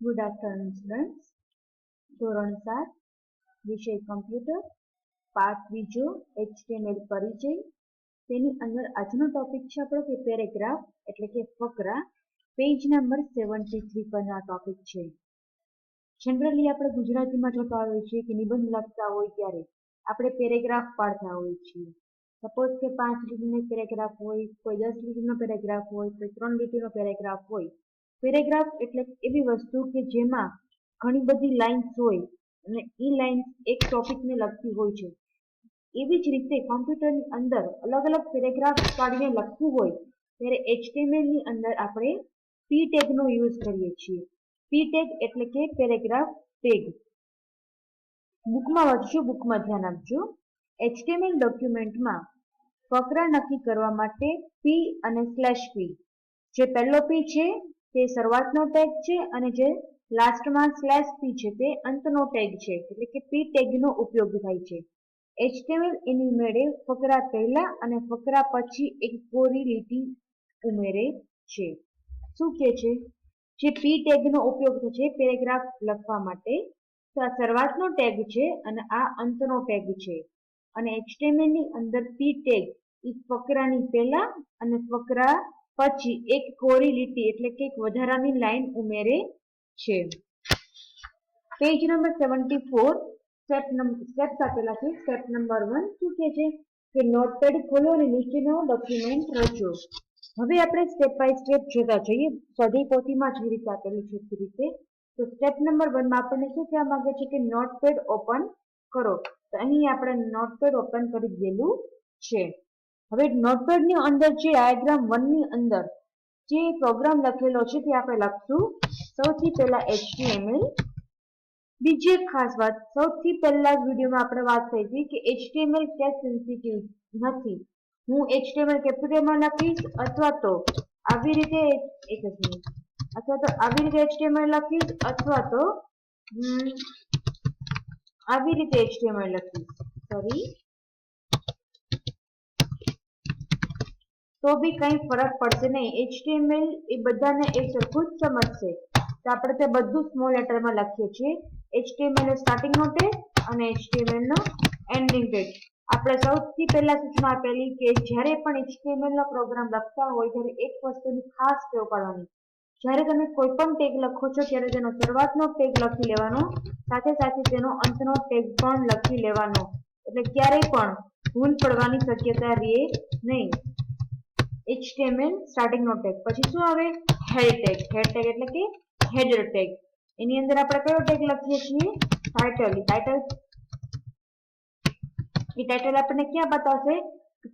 Good afternoon students ધોરણ સાત, વિષય કમ્પ્યુટર પાઠ બીજો એચટીએમએલ પરિચય. તેની અંદર આજનો ટોપિક છે આપણો કે પેરેગ્રાફ એટલે કે ફકરા. પેજ નંબર સેવન્ટી થ્રી પરનો ટોપિક છે. જનરલી આપણે ગુજરાતીમાં જોતા હોઈએ છીએ કે નિબંધ લખતા હોય ત્યારે આપણે પેરેગ્રાફ પાડતા હોઈએ છીએ. સપોઝ કે પાંચ લીટીનો પેરેગ્રાફ હોય, કોઈ દસ લીટીનો પેરેગ્રાફ હોય, કોઈ ત્રણ લીટીનો પેરેગ્રાફ હોય પેરેગ્રાફ એટલે એવી વસ્તુ કે જેમાં ઘણી બધી લાઇન્સ હોય અને એ લાઇન્સ એક ટોપિકને લગતી હોય છે. એવી જ રીતે કોમ્પ્યુટરની અંદર અલગ અલગ પેરેગ્રાફ કાઢીને લખવું હોય ત્યારે HTML ની અંદર આપણે પી ટેગનો યુઝ કરીએ છીએ. પી ટેગ એટલે કે પેરેગ્રાફ ટેગ બુકમાં વાંચજો બુકમાં ધ્યાન આપજો. એચટીએમએલ ડોક્યુમેન્ટમાં ફકરા નક્કી કરવા માટે પી અને સ્લેશ પી જે પહેલો પી છે તે શરૂઆતનો ટેગ છે અને જે લાસ્ટમાં સ્લેશ પી છે તે અંતનો ટેગ છે. એટલે કે પી ટેગનો ઉપયોગ થાય છે. એચટીએમએલ એની મેળે ફકરા પહેલા અને ફકરા પછી એક કોરી લીટી ઉમેરે છે. શું કે છે? જે પી ટેગનો ઉપયોગ થાય છે પેરેગ્રાફ લખવા માટે. તો આ શરૂઆતનો ટેગ છે અને આ અંતનો ટેગ છે. અને HTML ની અંદર પી ટેગ એ ફકરાની પહેલા અને ફકરા પછી એક કોરી લીટી એટલે કે એક વધારાની લાઈન ઉમેરે છે. Page number seventy four step steps આપેલા છે. સ્ટેપ નંબર વન શું કહે છે? કે નોટપેડ ખોલો અને નીચેનો ડોક્યુમેન્ટ રચો. હવે આપણે સ્ટેપ બાય સ્ટેપ જોતા જઈએ. સ્વાધ્યાય પોથીમાં જે રીતે આપેલું છે તે રીતે. તો સ્ટેપ નંબર વનમાં આપણને શું કહેવા માંગે છે કે નોટપેડ ઓપન કરો. તો અહીં આપણે નોટપેડ ઓપન કરી દીધેલું છે. હવે નોટપેડની અંદર જે ડાયાગ્રામ વનની અંદર જે પ્રોગ્રામ લખેલો છે તે આપણે લખશું. સૌથી પહેલા HTML બીજી એક ખાસ વાત, સૌથી પહેલા જ વિડીયોમાં આપણે વાત થઈ હતી કે HTML કેસ સેન્સિટિવ નથી. હું HTML કેપિટલમાં લખીશ અથવા તો આવી રીતે એક જ મિનિટ. અથવા તો આવી રીતે HTML લખીશ અથવા તો આવી રીતે HTML લખીશ. સોરી તો બી કંઈ ફરક પડશે નહીં. એચટીએમએલ એ બધાને એક સરખું જ સમજશે. તો આપણે તે બધું સ્મોલ લેટરમાં લખીએ છીએ. નો સ્ટાર્ટિંગનો ટેગ અને એચટીએમએલનો એન્ડિંગ ટેગ આપણે સૌથી પહેલા સૂચના આપેલી કે જ્યારે પણ એચટીએમએલનો પ્રોગ્રામ લખતા હોય, ત્યારે એક વસ્તુની ખાસ ટેવ પાડવાની જ્યારે તમે કોઈ પણ ટેગ લખો છો, ત્યારે તેનો શરૂઆતનો ટેગ લખી લેવાનો, સાથે સાથે તેનો અંતનો ટેગ પણ લખી લેવાનો. એટલે ક્યારેય પણ ભૂલ પડવાની શક્યતા રહે નહીં. HTML સ્ટાર્ટિંગનો ટેગ પછી શું આવે? હેડ ટેગ હેડ ટેગ એટલે કે હેડર ટેગ એની અંદર આપણે કયો ટેગ લખીએ છીએ? ટાઇટલ ટાઇટલ એ ટાઇટલ આપણને ક્યાં બતાવશે?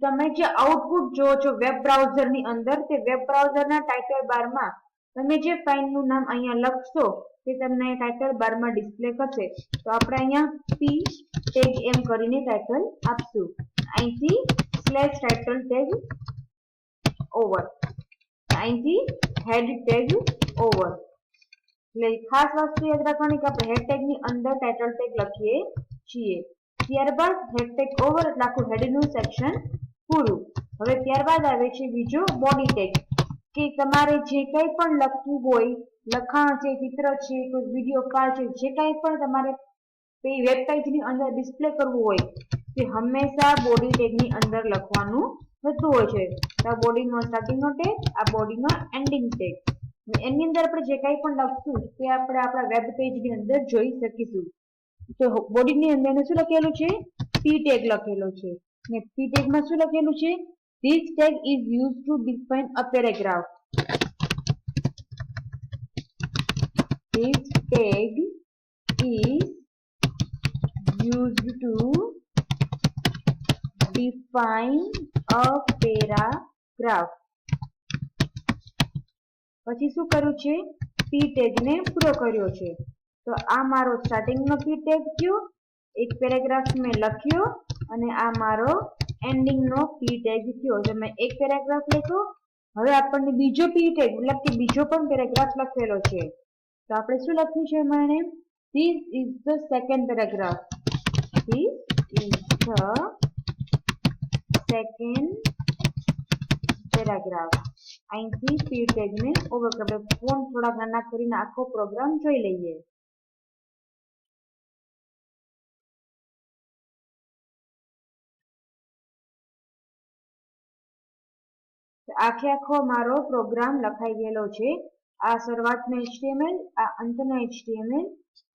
તમે જે આઉટપુટ જોવો છો વેબ બ્રાઉઝરની અંદર, તે વેબ બ્રાઉઝરના ટાઇટલ બારમાં તમે જે ફાઇલનું નામ અહીંયા લખશો, તે તમને ટાઇટલ બારમાં ડિસ્પ્લે કરશે. તો આપણે અહીંયા પી ટેગ એમ કરીને ટાઇટલ આપશું. અહીંથી સ્લેશ ટાઇટલ ટેગ ઓવર. અહીંથી હેડ ટેગ ઓવર. એટલે ખાસ વસ્તુ યાદ રાખવાની કે આપણે હેડ ટેગની અંદર ટાઇટલ ટેગ લખીએ છીએ. ત્યારબાદ હેડ ટેગ ઓવર એટલે આખું હેડનું સેક્શન પૂરું. હવે ત્યારબાદ આવે છે બીજો બોડી ટેગ કે તમારે જે કંઈ પણ લખવું હોય, લખાણ છે, ચિત્ર છે, કોઈ વીડિયો ફાઇલ છે, જે કંઈ પણ તમારે વેબ પેજની અંદર ડિસ્પ્લે કરવું હોય, તે હંમેશા બોડી ટેગની અંદર લખવાનું થતું હોય છે? તો આ બોડીનો સ્ટાર્ટિંગનો ટેગ આ બોડીનો એન્ડિંગ ટેગ એની અંદર આપણે જે કાંઈ પણ લખશું તે આપણે આપણા વેબ પેજની અંદર જોઈ શકીશું. તો બોડીની અંદર શું લખેલું છે? પી ટેગ લખેલો છે. ને પી ટેગમાં શું લખેલું છે? This tag is use to define a paragraph This tag is used to define a paragraph પછી શું કર્યું છે? પી ટેગને પૂરો કર્યો છે. તો આ મારો સ્ટાર્ટિંગનો પી ટેગ થયો. એક પેરેગ્રાફ મેં લખ્યો અને આ મારો એન્ડિંગનો પી ટેગ થયો. મેં એક પેરેગ્રાફ લખ્યો. હવે આપણને બીજો પી ટેગ મતલબ કે બીજો પણ પેરેગ્રાફ લખેલો છે. તો આપણે શું લખ્યું છે એમાં this is the second paragraph this is the second paragraph અહીંથી પી ટેગને ઓવર આપણે ફોન થોડા નાના કરીને આખો પ્રોગ્રામ જોઈ લઈએ. આખે આખો મારો પ્રોગ્રામ લખાઈ ગયેલો છે. આ શરૂઆતનો HTML, આ અંતનો HTML,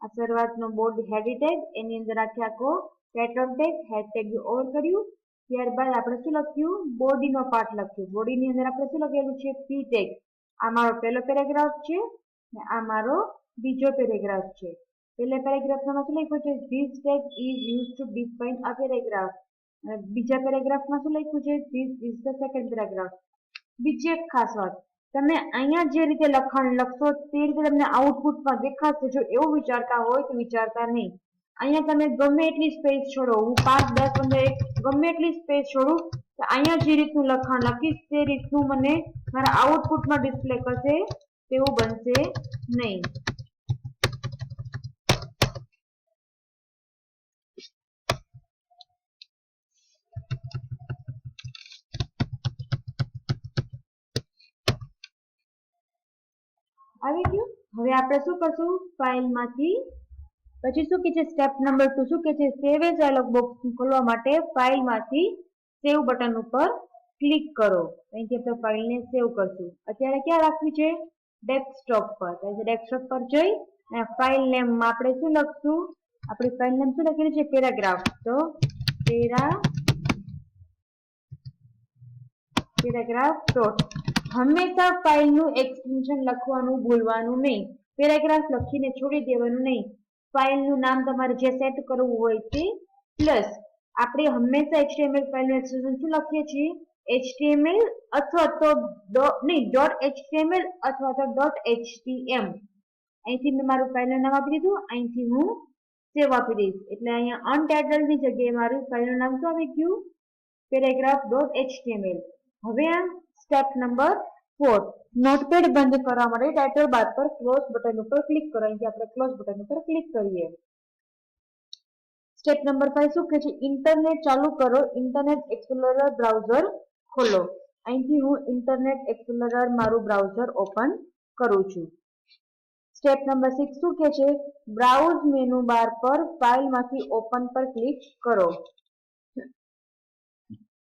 આ શરૂઆતનો બોર્ડ હેડી ટેગ એની અંદર આખે આખો pattern tag head tag over કર્યું. ત્યારબાદ આપણે શું લખ્યું? બોડીનો પાર્ટ લખ્યું. બોડીની અંદર આપણે શું લખેલું છે? પી ટેગ આ મારો પહેલો પેરેગ્રાફ છે ને આ મારો બીજો પેરેગ્રાફ છે. પહેલા પેરેગ્રાફમાં શું લખ્યું છે? This tag is use to define a paragraph અને બીજા પેરેગ્રાફમાં શું લખ્યું છે? This is the second paragraph બીજી એક ખાસ વાત. તમે અહીંયા જે રીતે લખાણ લખશો તે રીતે તમને આઉટપુટમાં દેખાશે. જો એવું વિચારતા હોય તો વિચારતા નહીં. અહીંયા તમે ગમે એટલી સ્પેસ છોડો, હું પાંચ, દસ, પંદર, એક, ગમે એટલી સ્પેસ છોડું, તો અહીંયા જે રીતનું લખાણ લખીશ, તે રીતનું મને મારા આઉટપુટમાં ડિસ્પ્લે કરશે, તેવું બનશે નહીં. આવી ગયું? હવે આપણે શું કરશું? ફાઇલમાંથી પછી શું કે છે? સ્ટેપ નંબર ટુ શું કે છે? સેવ એઝ ડાયલોગ બોક્સ ખોલવા માટે ફાઇલમાંથી સેવ બટન ઉપર ક્લિક કરો. અહીંથી આપણે ફાઇલને સેવ કરશું. અત્યારે ક્યાં રાખવી છે? ડેસ્કટોપ પર. ડેસ્કટોપ પર જઈ અને ફાઇલ નેમમાં આપણે શું લખશું? આપણી ફાઇલ નેમ શું લખેલી છે? પેરાગ્રાફ તો પેરા પેરાગ્રાફ ડોટ હંમેશા ફાઇલનું એક્સટેન્શન લખવાનું ભૂલવાનું નહીં. પેરાગ્રાફ લખીને છોડી દેવાનું નહીં. ફાઇલનું નામ તમારે જે સેટ કરવું હોય તે પ્લસ આપણે હંમેશા HTML ફાઇલનું એક્સટેન્શન શું લખીએ છીએ? HTML અથવા તો નહીં ડોટ HTML અથવા તો ડોટ HTM. અહીંથી મેં મારું ફાઇલનું નામ આપી દીધું, અહીંથી હું સેવ આપી દઈશ. એટલે અહીંયા અનટાઇટલની જગ્યાએ મારું ફાઇલનું નામ શું આવી ગયું? Paragraph dot HTML. હવે આ સ્ટેપ નંબર ફોર નોટપેડ બંધ કરવા માટે ટાઇટલ બાર પર ક્લોઝ બટન ઉપર ક્લિક કરો. અહીંથી આપણે ક્લોઝ બટન ઉપર ક્લિક કરીએ. સ્ટેપ નંબર ફાઈવ શું કહે છે? ઇન્ટરનેટ ચાલુ કરો. ઇન્ટરનેટ એક્સપ્લોરર બ્રાઉઝર ખોલો. અહીંથી હું ઇન્ટરનેટ એક્સપ્લોરર મારું બ્રાઉઝર ઓપન કરું છું. સ્ટેપ નંબર સિક્સ શું કહે છે? બ્રાઉઝ મેનુ બાર પર ફાઇલમાંથી ઓપન પર ક્લિક કરો.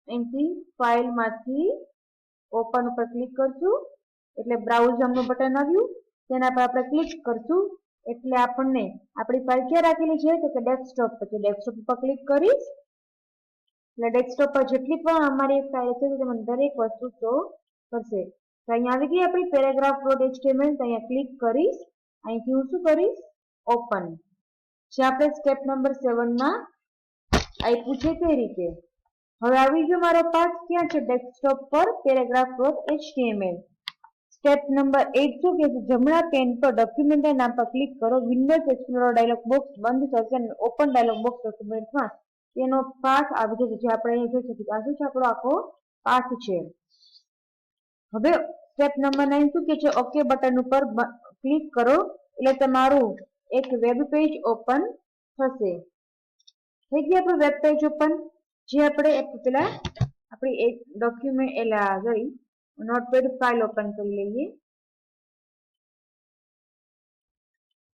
અહીંથી ફાઇલમાંથી ઓપન ઉપર ક્લિક કરશું. એટલે બ્રાઉઝરનું બટન આવ્યું. તેના પર આપણે ક્લિક કરશું. એટલે આપણને આપણી ફાઇલ ક્યાં રાખેલી છે? તો કે ડેસ્કટોપ પર. છે ડેસ્કટોપ ઉપર ક્લિક કરીશ. એટલે ડેસ્કટોપ પર જેટલી પણ અમારી ફાઇલ છે તેમાં દરેક વસ્તુ શો કરશે. તો અહીંયા આવી ગઈ આપણી પેરેગ્રાફ ડોટ એચટીએમએલ તો અહીંયા ક્લિક કરીશ. અહીંથી હું શું કરીશ? ઓપન જે આપણે સ્ટેપ નંબર સેવનમાં આપ્યું છે તે રીતે. હવે આવી ગયો મારો પાઠ. ક્યાં છે? ડેસ્કટોપ પર paragraph dot HTML step number 8 શું કહે છે? જમણા પેન પર ડોક્યુમેન્ટ નામ પર ક્લિક કરો. વિન્ડોઝ એક્સપ્લોરર ડાયલોગ બોક્સ બંધ થશે અને ઓપન ડાયલોગ બોક્સ ડોક્યુમેન્ટમાં તેનો પાઠ આવી જશે. જે આપણે અહીંયા જોઈ શકીએ આ શું છે? આપણો આખો પાઠ છે. હવે સ્ટેપ નંબર 9 શું કહે છે? ઓકે બટન ઉપર ક્લિક કરો. એટલે તમારું એક વેબ પેજ ઓપન થશે. થઈ ગયું આપણું વેબ પેજ ઓપન જે આપણે પેલા આપણી એક ડોક્યુમેન્ટ એલા ગઈ નોટપેડ ફાઇલ ઓપન કરી લઈએ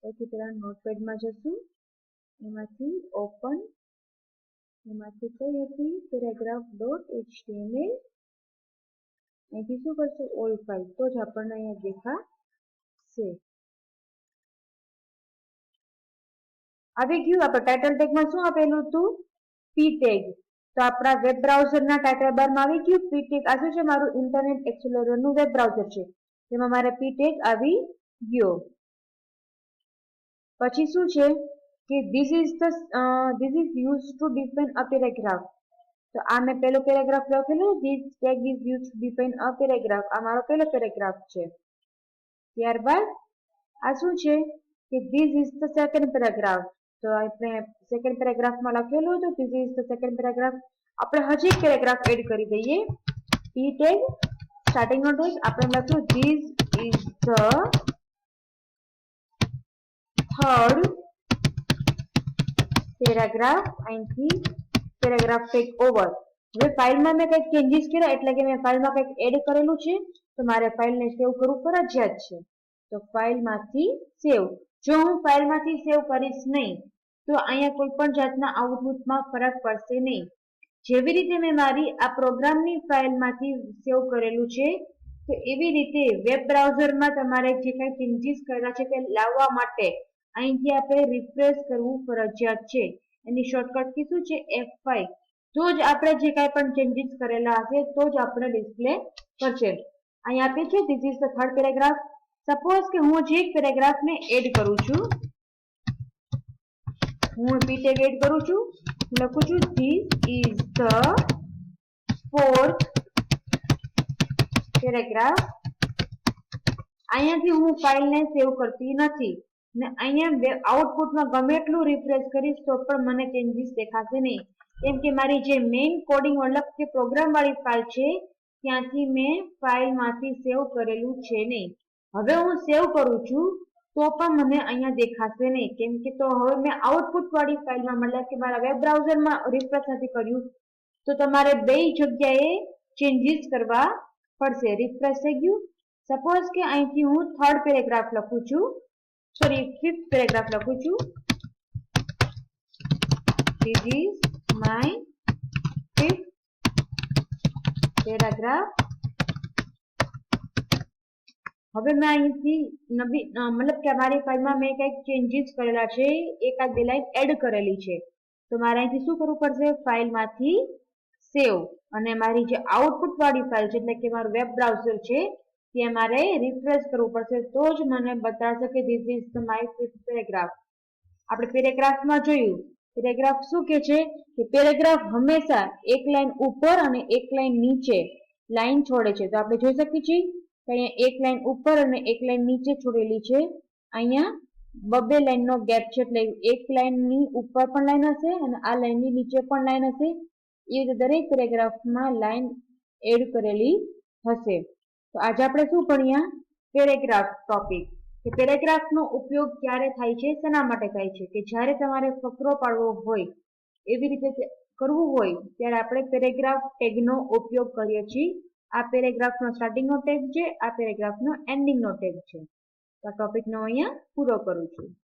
પછી પેલા નોટપેડમાં જશું એમાંથી ઓપન એમાંથી કઈ હતી પેરેગ્રાફ ડોટ એચટીએમએલ અહીંથી શું કરશું ઓલ ફાઇલ તો જ આપણને અહીંયા દેખાશે આવી ગયું આપણે ટાઇટલ ટેગમાં શું આપેલું હતું પી ટેગ તો આપણા વેબ બ્રાઉઝરના ટાઇટલ બારમાં આવી ગયું. પીટેક આ શું છે? મારું ઇન્ટરનેટ એક્સપ્લોરરનું વેબ બ્રાઉઝર છે. તેમાં મારે પીટેક આવી ગયો. પછી શું છે? કે this is the this is use to define a paragraph તો આ મેં પહેલો પેરેગ્રાફ લખેલો. This tag is use to define a paragraph આ મારો પહેલો પેરેગ્રાફ છે. ત્યારબાદ આ શું છે? કે this is the second paragraph તો આપણે સેકન્ડ પેરેગ્રાફમાં લખેલું હતું. This is the second paragraph આપણે હજી એક પેરેગ્રાફ એડ કરી દઈએ. પી ટેગ સ્ટાર્ટિંગ નો ટેગ આપણે લખ્યું this is the third paragraph અહીંથી પેરેગ્રાફ ટેક ઓવર હવે ફાઇલમાં મેં કંઈક ચેન્જીસ કર્યા, એટલે કે મેં ફાઇલમાં કંઈક એડ કરેલું છે, તો મારે ફાઇલને સેવ કરવું ફરજિયાત છે. તો ફાઇલમાંથી સેવ જો હું ફાઇલમાંથી સેવ કરીશ નહીં તો અહીંયા કોઈ પણ જાતના આઉટપુટમાં ફરક પડશે નહીં. જેવી રીતે મેં મારી આ પ્રોગ્રામની ફાઇલમાંથી સેવ કરેલું છે, તો એવી રીતે વેબ બ્રાઉઝરમાં તમારે જે કાંઈ ચેન્જીસ કરેલા છે તે લાવવા માટે અહીંથી આપણે રિફ્રેશ કરવું ફરજિયાત છે. એની શોર્ટકટ કી શું છે એફ ફાઈવ તો જ આપણે જે કાંઈ પણ ચેન્જીસ કરેલા હશે તો જ આપણે ડિસ્પ્લે કરશે અહીં આપે છે this is the third paragraph suppose કે હું જે પેરેગ્રાફને એડ કરું છું હું એડ કરું છું. લખું છું this is the fourth paragraph અહીંયાથી હું ફાઇલને સેવ કરતી નથી. ને અહીંયા આઉટપુટમાં ગમે એટલું રિફ્રેશ કરીશ તો પણ મને ચેન્જીસ દેખાશે નહીં. કેમ કે મારી જે મેઇન કોડિંગ મતલબ કે પ્રોગ્રામ વાળી ફાઇલ છે, ત્યાંથી મેં ફાઇલમાંથી સેવ કરેલું છે નહીં. હવે હું સેવ કરું છું. તો પણ મને અહીંયા દેખાશે નહીં કેમ કે તો હવે મેં આઉટપુટ વાળી ફાઇલમાં મતલબ કે મારા વેબ બ્રાઉઝરમાં રિફ્રેશ નથી કર્યું તો તમારે બે જગ્યાએ ચેન્જીસ કરવા પડશે રિફ્રેશ થઈ ગયું સપોઝ કે અહીંથી હું થર્ડ પેરેગ્રાફ લખું છું સોરી ફિફ્થ પેરેગ્રાફ લખું છું this is my fifth paragraph હવે મેં અહીંથી નવી મતલબ કે મારી ફાઇલમાં મેં કંઈક ચેન્જીસ કરેલા છે એકાદ બે લાઈન એડ કરેલી છે. તો મારે અહીંથી શું કરવું પડશે? ફાઇલમાંથી સેવ અને મારી જે આઉટપુટ વાળી ફાઇલ છે, એટલે કે મારું વેબ બ્રાઉઝર છે ત્યાં મારે રિફ્રેશ કરવું પડશે. તો જ મને બતાવશે કે this is the my paragraph આપણે પેરેગ્રાફમાં જોયું. પેરેગ્રાફ શું કે છે? કે પેરેગ્રાફ હંમેશા એક લાઈન ઉપર અને એક લાઈન નીચે લાઈન છોડે છે. તો આપણે જોઈ શકીએ છીએ અહીંયા એક લાઈન ઉપર અને એક લાઈન નીચે છોડેલી છે. અહીંયા બબે લાઈનનો ગેપ છે એટલે એક લાઈનની ઉપર પણ લાઈન હશે અને આ લાઈનની નીચે પણ લાઈન હશે. એ રીતે દરેક પેરેગ્રાફમાં લાઈન એડ કરેલી હશે. તો આજે આપણે શું ભણ્યા પેરેગ્રાફ ટોપિક. કે પેરેગ્રાફનો ઉપયોગ ક્યારે થાય છે? શેના માટે થાય છે? કે જ્યારે તમારે ફકરો પાડવો હોય, એવી રીતે કરવું હોય, ત્યારે આપણે પેરેગ્રાફ ટેગનો ઉપયોગ કરીએ છીએ. આ પેરેગ્રાફનો સ્ટાર્ટિંગનો ટેગ છે, આ પેરેગ્રાફનો એન્ડિંગનો ટેગ છે. તો આ ટોપિકનો અહીંયા પૂરો કરું છું.